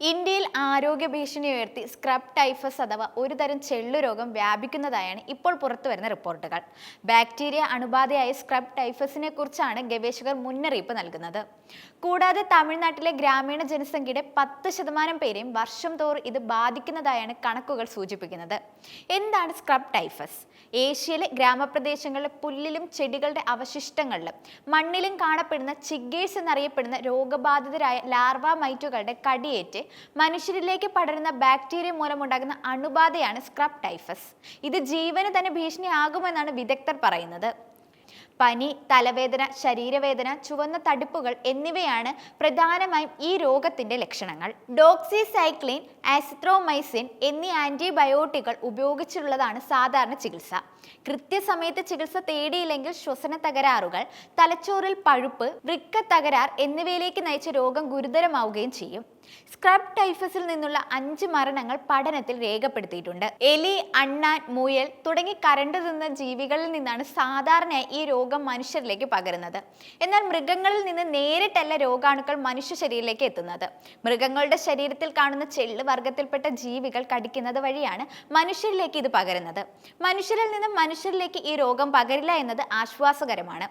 ഇന്ത്യയിൽ ആരോഗ്യ ഭീഷണി ഉയർത്തി സ്ക്രബ് ടൈഫസ് അഥവാ ഒരുതരം ചെള്ളു രോഗം വ്യാപിക്കുന്നതായാണ് ഇപ്പോൾ പുറത്തുവരുന്ന റിപ്പോർട്ടുകൾ. ബാക്ടീരിയ അണുബാധയായ സ്ക്രബ് ടൈഫസിനെ കുറിച്ചാണ് ഗവേഷകർ മുന്നറിയിപ്പ് നൽകുന്നത്. കൂടാതെ തമിഴ്നാട്ടിലെ ഗ്രാമീണ ജനസംഖ്യയുടെ പത്ത് ശതമാനം പേരെയും വർഷം തോറും ഇത് ബാധിക്കുന്നതായാണ് കണക്കുകൾ സൂചിപ്പിക്കുന്നത്. എന്താണ് സ്ക്രബ് ടൈഫസ് ഏഷ്യയിലെ ഗ്രാമപ്രദേശങ്ങളിലെ പുല്ലിലും ചെടികളുടെ അവശിഷ്ടങ്ങളിലും മണ്ണിലും കാണപ്പെടുന്ന ചിഗേഴ്സ് എന്നറിയപ്പെടുന്ന രോഗബാധിതരായ ലാർവ മൈറ്റുകളുടെ കടിയേറ്റ് മനുഷ്യരിലേക്ക് പടരുന്ന ബാക്ടീരിയ മൂലമുണ്ടാകുന്ന അണുബാധയാണ് സ്ക്രബ് ടൈഫസ് ഇത് ജീവന് തന്നെ ഭീഷണിയാകുമെന്നാണ് വിദഗ്ധർ പറയുന്നത്. പനി തലവേദന ശരീരവേദന ചുവന്ന തടിപ്പുകൾ എന്നിവയാണ് പ്രധാനമായും ഈ രോഗത്തിന്റെ ലക്ഷണങ്ങൾ. ഡോക്സിസൈക്ലിൻ ആസിത്രോമൈസിൻ എന്നീ ആന്റിബയോട്ടിക്കുകൾ ഉപയോഗിച്ചുള്ളതാണ് സാധാരണ ചികിത്സ. കൃത്യസമയത്ത് ചികിത്സ തേടിയില്ലെങ്കിൽ ശ്വസന തകരാറുകൾ തലച്ചോറിൽ പഴുപ്പ് വൃക്ക തകരാർ എന്നിവയിലേക്ക് നയിച്ച രോഗം ഗുരുതരമാവുകയും ചെയ്യും. സ്ക്രബ് ടൈഫസിൽ നിന്നുള്ള അഞ്ച് മരണങ്ങൾ പഠനത്തിൽ രേഖപ്പെടുത്തിയിട്ടുണ്ട്. എലി അണ്ണാൻ മുയൽ തുടങ്ങി കരണ്ട് തിന്ന ജീവികളിൽ നിന്നാണ് സാധാരണയായി ഈ രോഗം മനുഷ്യരിലേക്ക് പകരുന്നത്. എന്നാൽ മൃഗങ്ങളിൽ നിന്ന് നേരിട്ടല്ല രോഗാണുക്കൾ മനുഷ്യ ശരീരത്തിലേക്ക് എത്തുന്നത്. മൃഗങ്ങളുടെ ശരീരത്തിൽ കാണുന്ന ചെള്ള് വർഗത്തിൽപ്പെട്ട ജീവികൾ കടിക്കുന്നത് വഴിയാണ് മനുഷ്യരിലേക്ക് ഇത് പകരുന്നത്. മനുഷ്യരിൽ നിന്നും മനുഷ്യരിലേക്ക് ഈ രോഗം പകരില്ല എന്നത് ആശ്വാസകരമാണ്.